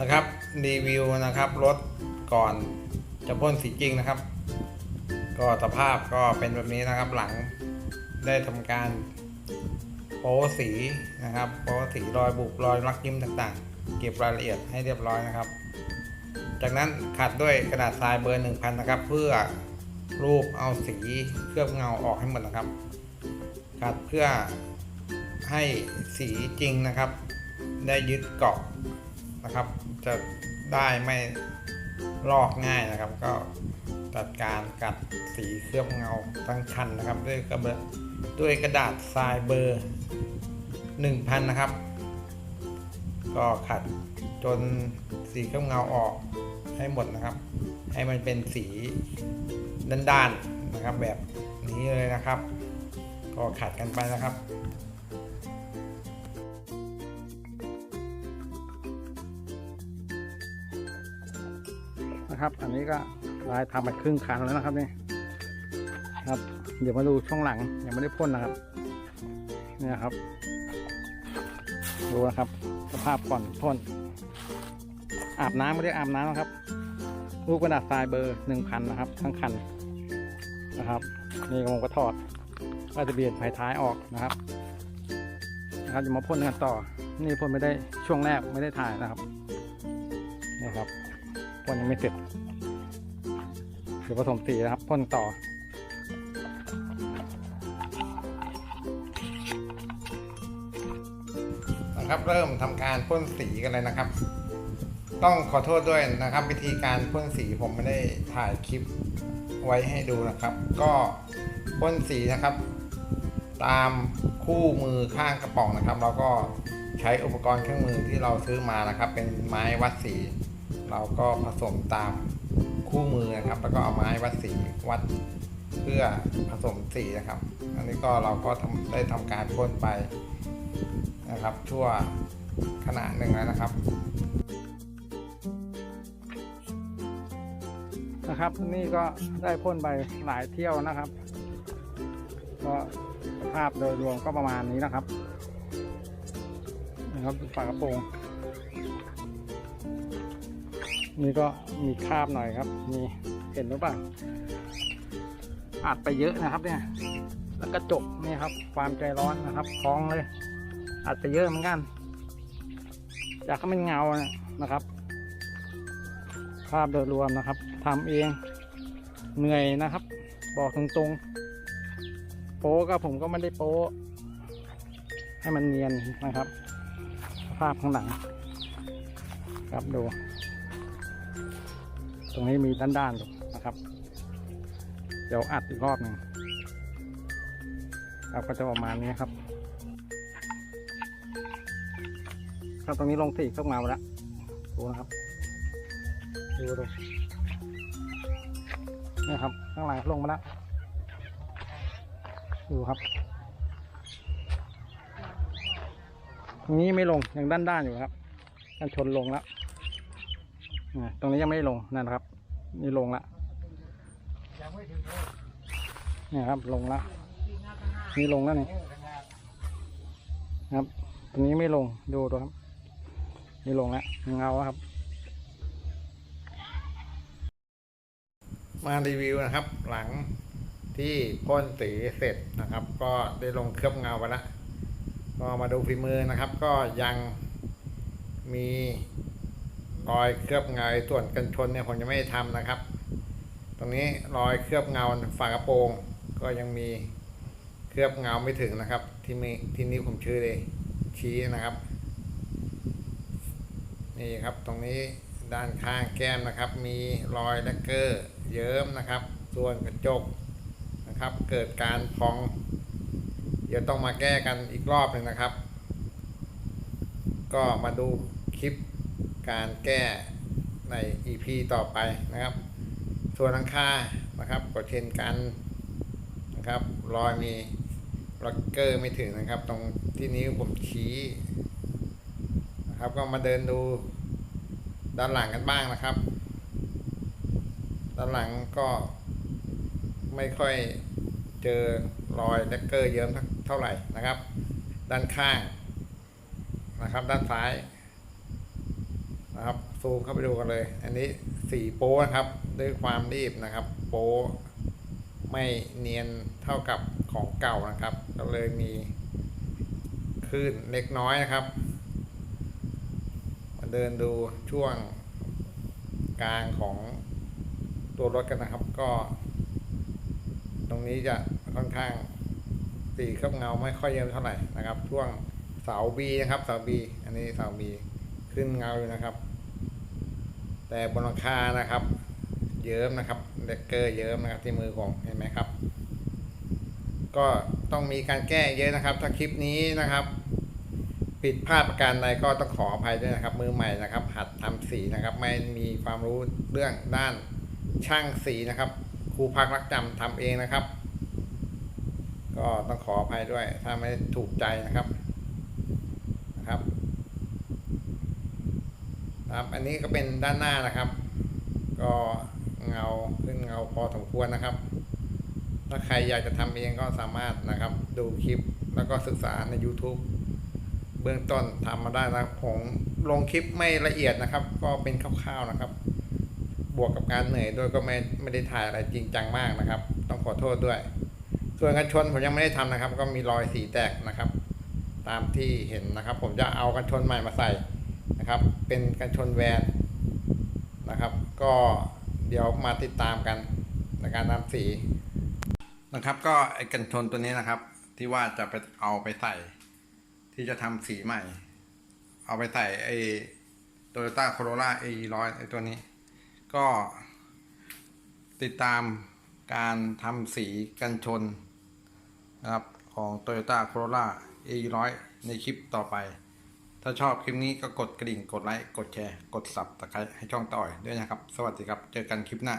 นะครับรีวิวนะครับรถก่อนจะพ่นสีจริงนะครับ ก็สภาพก็เป็นแบบนี้นะครับหลังได้ทำการโป๊สีนะครับโป๊สีรอยบุบรอยลักยิ้มต่างๆ เก็บรายละเอียดให้เรียบร้อยนะครับ จากนั้นขัดด้วยกระดาษทรายเบอร์ 1000 นะครับ เพื่อรูปเอาสีเคลือบเงาออกให้หมดนะครับ ขัดเพื่อให้สีจริงนะครับ ได้ยึดเกาะ นะครับ จะได้ไม่ลอกง่ายนะครับ ก็จัดการกัดสีเคลือบเงาทั้งคันนะครับ ด้วยกระเบด้วยกระดาษทรายเบอร์ 1000 นะครับ ก็ขัดจนสีเคลือบเงาออกให้หมดนะครับ ให้มันเป็นสีด้านๆนะครับ แบบนี้เลยนะครับ ก็ขัดกันไปนะครับ นะครับ อันนี้ก็ลายทำไปครึ่งคันแล้วนะครับนี่ครับ เดี๋ยวมาดูช่วงหลังยังไม่ได้พ่นนะครับเนี่ยครับ ดูนะครับ สภาพก่อนพ่นอาบน้ำไม่ได้อาบน้ำนะครับลูกกระดาษทรายเบอร์หนึ่งพันนะครับ ทั้งคันนะครับ นี่ผมก็ถอดก็จะเบียดภายท้ายออกนะครับ นะครับจะมาพ่นกันต่อ นี่พ่นไม่ได้ช่วงแรกไม่ได้ถ่ายนะครับนี่ครับ พ่นยังไม่เสร็จเดี๋ยวผสมสีนะครับพ่นต่อนะครับเริ่มทำการพ่นสีกันเลยนะครับ ต้องขอโทษด้วยนะครับ วิธีการพ่นสีผมไม่ได้ถ่ายคลิปไว้ให้ดูนะครับ ก็พ่นสีนะครับ ตามคู่มือข้างกระป๋องนะครับ เราก็ใช้อุปกรณ์เครื่องมือที่เราซื้อมานะครับ เป็นไม้วัดสี เราก็ผสมตามคู่มือนะครับ แล้วก็เอาไม้วัดสีวัดเพื่อผสมสีนะครับ อันนี้ก็เราก็ทำได้ทำการพ่นไปนะครับชั่วขนาดหนึ่งแล้วนะครับนะครับนี่ก็ได้พ่นไปหลายเที่ยวนะครับ ก็ภาพโดยรวมก็ประมาณนี้นะครับนะครับฝากระโปรง นี่ก็มีคราบหน่อยครับมีเห็นหรือเปล่าอัดไปเยอะนะครับเนี่ย แล้วก็จบนี่ครับ ความใจร้อนนะครับคล้องเลยอัดไปเยอะเหมือนกันอยากให้มันเงานะครับ ภาพโดยรวมนะครับทำเองเหนื่อยนะครับ บอกตรงๆ โป๊ก็ผมก็ไม่ได้โป๊ให้มันเนียนนะครับ ภาพข้างหลังครับดู ตรงนี้มีด้านๆอยู่นะครับ เดี๋ยวอัดอีกรอบหนึ่งครับก็จะประมาณนี้ครับครับตรงนี้ลงสีเข้ามาแล้วดูนะครับดูดูนี่ครับข้างหลังลงมาแล้วดูครับตรงนี้ไม่ลงยังด้านด้านๆอยู่ครับกันชนลงแล้วตรงนี้ยังไม่ลงนั่นนะครับ นี่ลงละนี่ครับลงละนี่ลงแล้วนี่ครับตรงนี้ไม่ลงดูดูครับ นี่ลงแล้วเงาครับ มารีวิวนะครับ หลังที่พ่นสีเสร็จนะครับ ก็ได้ลงเคลือบเงาไปแล้วก็มาดูฝีมือนะครับ ก็ยังมี รอยเคลือบเงาส่วนกันชนเนี่ยผมยังไม่ได้ทำนะครับ ตรงนี้รอยเคลือบเงาฝากระโปรง ก็ยังมีเคลือบเงาไม่ถึงนะครับ ที่มีที่นี้ผมชื่อเลยชี้นะครับ นี่ครับตรงนี้ด้านข้างแก้มนะครับ มีรอยแลกเกอร์เยิ้มนะครับ ส่วนกระจกนะครับ เกิดการพอง เดี๋ยวต้องมาแก้กันอีกรอบหนึ่งนะครับ ก็มาดูคลิป การแก้ใน EP ต่อไปนะครับ ส่วนหลังคานะครับก็เช่นกันนะครับรอยมีล็อกเกอร์ไม่ถึงนะครับ ตรงที่นิ้วผมชี้นะครับก็มาเดินดูด้านหลังกันบ้างนะครับ ด้านหลังก็ไม่ค่อยเจอรอยแดกเกอร์เยิ้มเท่าไหร่นะครับ ด้านข้างนะครับ ด้านซ้าย นะครับซูมเข้าไปดูกันเลย อันนี้สีโป้นะครับด้วยความรีบนะครับ โป้ไม่เนียนเท่ากับของเก่านะครับ ก็เลยมีคลื่นเล็กน้อยนะครับ มาเดินดูช่วงกลางของตัวรถกันนะครับ ก็ ตรงนี้จะค่อนข้างสีเคลือบเงาไม่ค่อยเยอะเท่าไหร่นะครับ ช่วงเสาบีนะครับเสาบี อันนี้เสาบีขึ้นเงาอยู่นะครับ แต่บนหลังคานะครับ เยิ้มนะครับเด็กเกอร์เยิ้มนะครับที่มือผมเห็นไหมครับ ก็ต้องมีการแก้เยอะนะครับ ถ้าคลิปนี้นะครับ ผิดพลาดประการใดก็ต้องขออภัยด้วยนะครับ มือใหม่นะครับ หัดทำสีนะครับ ไม่มีความรู้เรื่องด้านช่างสีนะครับครูพักรักจำทำเองนะครับ ก็ต้องขออภัยด้วย ถ้าไม่ถูกใจนะครับ ครับอันนี้ก็เป็นด้านหน้านะครับ ก็เงาขึ้นเงาพอสมควรนะครับ ถ้าใครอยากจะทำเองก็สามารถนะครับ ดูคลิปแล้วก็ศึกษาใน YouTube เบื้องต้นทำมาได้นะผมลงคลิปไม่ละเอียดนะครับ ก็เป็นคร่าวๆนะครับ บวกกับการเหนื่อยด้วยก็ไม่ไม่ได้ถ่ายอะไรจริงจังมากนะครับ ต้องขอโทษด้วย ส่วนกันชนผมยังไม่ได้ทำนะครับ ก็มีรอยสีแตกนะครับ ตามที่เห็นนะครับ ผมจะเอากันชนใหม่มาใส่ นะครับ เป็นกันชนแวนนะครับ ก็เดี๋ยวมาติดตามกันในการทำสีนะครับ ก็ไอ้กันชนตัวนี้นะครับ ที่ว่าจะไปเอาไปใส่ ที่จะทำสีใหม่ เอาไปใส่ไอ้โตโยต้าโคโรล่าเอร้อยไอ้ตัวนี้ ก็ติดตามการทำสีกันชนนะครับของ Toyota Corolla A 1 0 0 ในคลิปต่อไป ถ้าชอบคลิปนี้ก็กดกระดิ่ง กดไลค์ กดแชร์ กดสับตะไคร้ให้ช่องต่อยด้วยนะครับ สวัสดีครับ เจอกันคลิปหน้า